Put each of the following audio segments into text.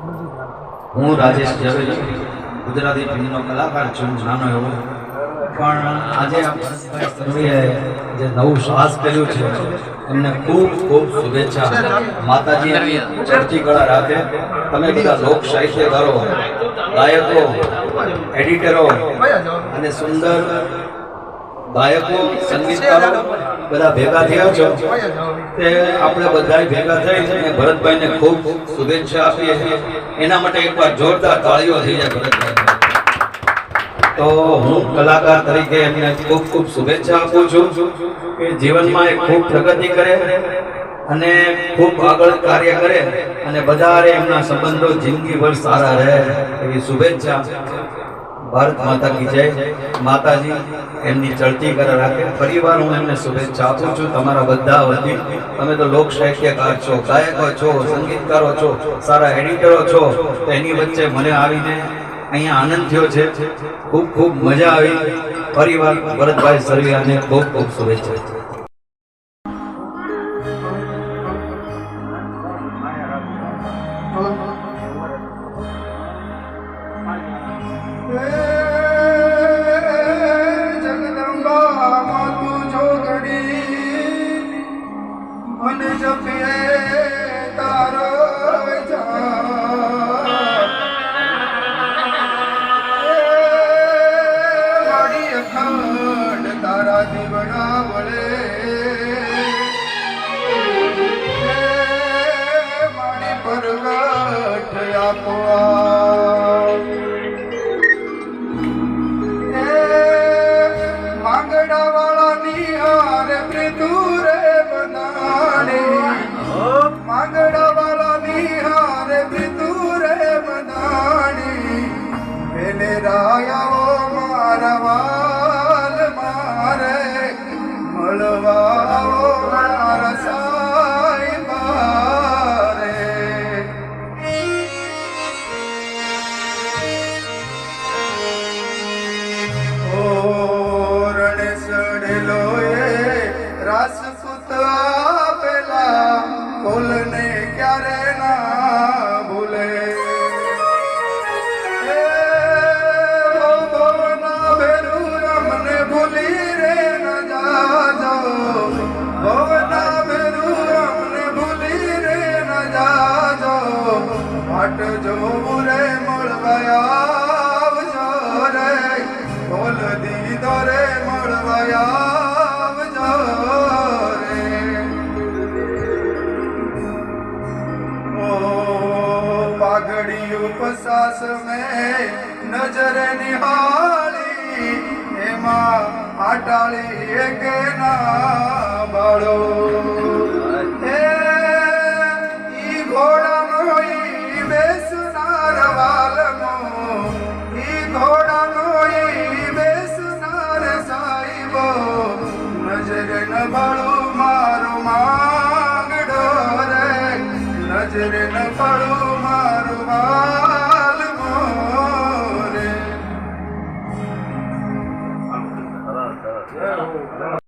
હું રાજેશ ઝવેરી, ગુજરાતી ફિલ્મનો કલાકાર છું, નાનો એવો. પણ આજે જે નવું સાહસ કર્યું છે, એમને ખૂબ ખૂબ શુભેચ્છા. માતાજી ચર્ચી કળા રાખે. તમે બધા લોક સાહિત્યકારો, ગાયકો, એડિટરો અને સુંદર ગાયકો, સંગીતકારો બધા ભેગા થયા છો. તે આપણે બધા ભેગા થઈ અને ભરતભાઈને ખૂબ શુભેચ્છા આપીએ એના માટે એકવાર જોરદાર તાળીઓ થઈ જાય ભરતભાઈ. તો હું કલાકાર તરીકે એમને ખૂબ ખૂબ શુભેચ્છા આપું છું કે જીવનમાં એ ખૂબ પ્રગતિ કરે અને ખૂબ આગળ કાર્ય કરે અને બધા એમના સંબંધો જિંદગીભર સારા રહે એવી શુભેચ્છા. ભારત માતા કી જય. માતાજી, એમની ચડતી કરે રાખે. પરિવાર હું એમને શુભેચ્છા આપું છું. તમારા બધા વતી તમે તો લોક સાહિત્યકાર છો, ગાયકો છો, સંગીતકારો છો, સારા એડિટરો છો. તો એની વચ્ચે મને આવીને અહીંયા આનંદ થયો છે. ખૂબ ખૂબ મજા આવી. પરિવાર ભરતભાઈ સરવિયાને ખૂબ ખૂબ શુભેચ્છા. Medaya, O બોલ મળવાયા રે મળવા આવજો રે ઓ પાઘડી ઉપસાસ મે નજર નિહાળી, એમાં આટાળી એક ના બાળો. É, o...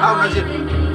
Ah, mas...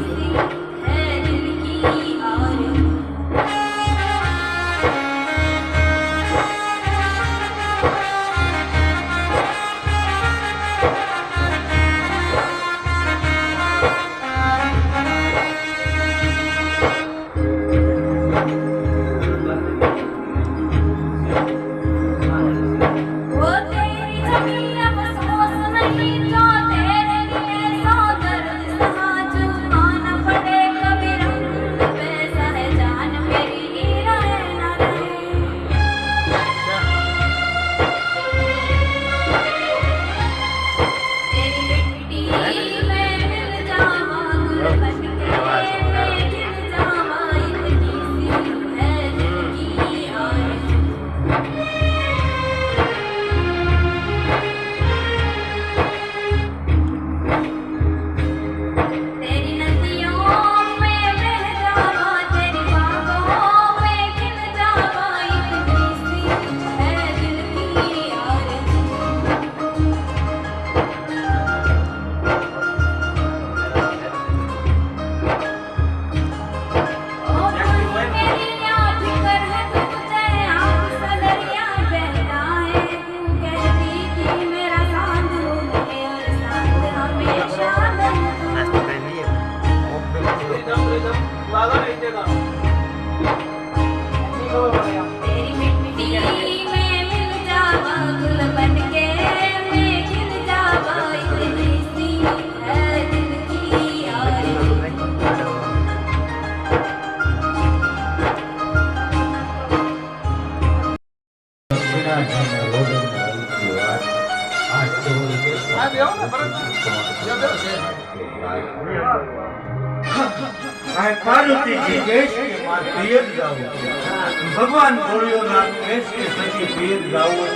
ભગવાન કોળિયોના કેશ કે સચી પીર ગાવું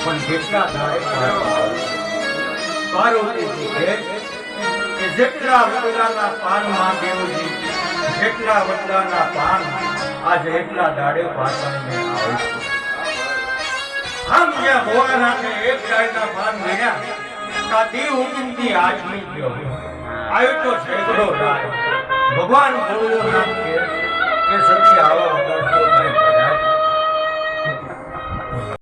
પણ જેટલા પાર્વતીજી કે જેટલા વડલાના પાનમાં દેવજી જેટલા વડલાના પાન આજે એકલા દાડે પાછળ મેં આવું છું. આમ જ્યાં ભોળાના એક ડાયના પાન ગયા કાતી હુકમથી આજમી ગયો આયો તો સેકડો રાય. ભગવાન ભોળાનાથ કે, સખી આવો.